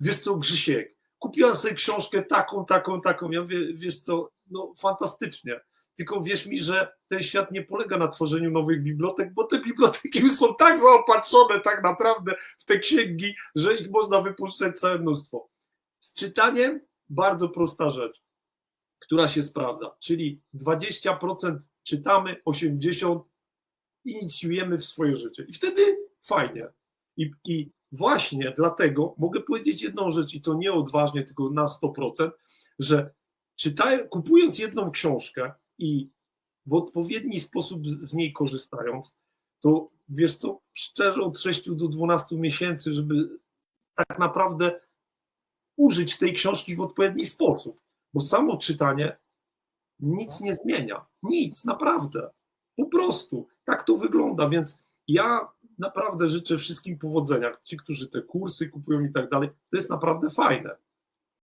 wiesz co, Grzysiek, kupiłem sobie książkę taką, taką, taką. Ja mówię, wiesz co, no fantastycznie. Tylko wierz mi, że ten świat nie polega na tworzeniu nowych bibliotek, bo te biblioteki są tak zaopatrzone tak naprawdę w te księgi, że ich można wypuszczać całe mnóstwo. Z czytaniem bardzo prosta rzecz, która się sprawdza, czyli 20% czytamy, 80% inicjujemy w swoje życie. I wtedy fajnie. I, I właśnie dlatego mogę powiedzieć jedną rzecz, i to nie odważnie, tylko na 100%, że czytając, kupując jedną książkę i w odpowiedni sposób z niej korzystając, to wiesz co, szczerze od 6 do 12 miesięcy, żeby tak naprawdę użyć tej książki w odpowiedni sposób, bo samo czytanie nic nie zmienia. Nic, naprawdę. Po prostu tak to wygląda, więc ja naprawdę życzę wszystkim powodzenia. Ci, którzy te kursy kupują i tak dalej, to jest naprawdę fajne.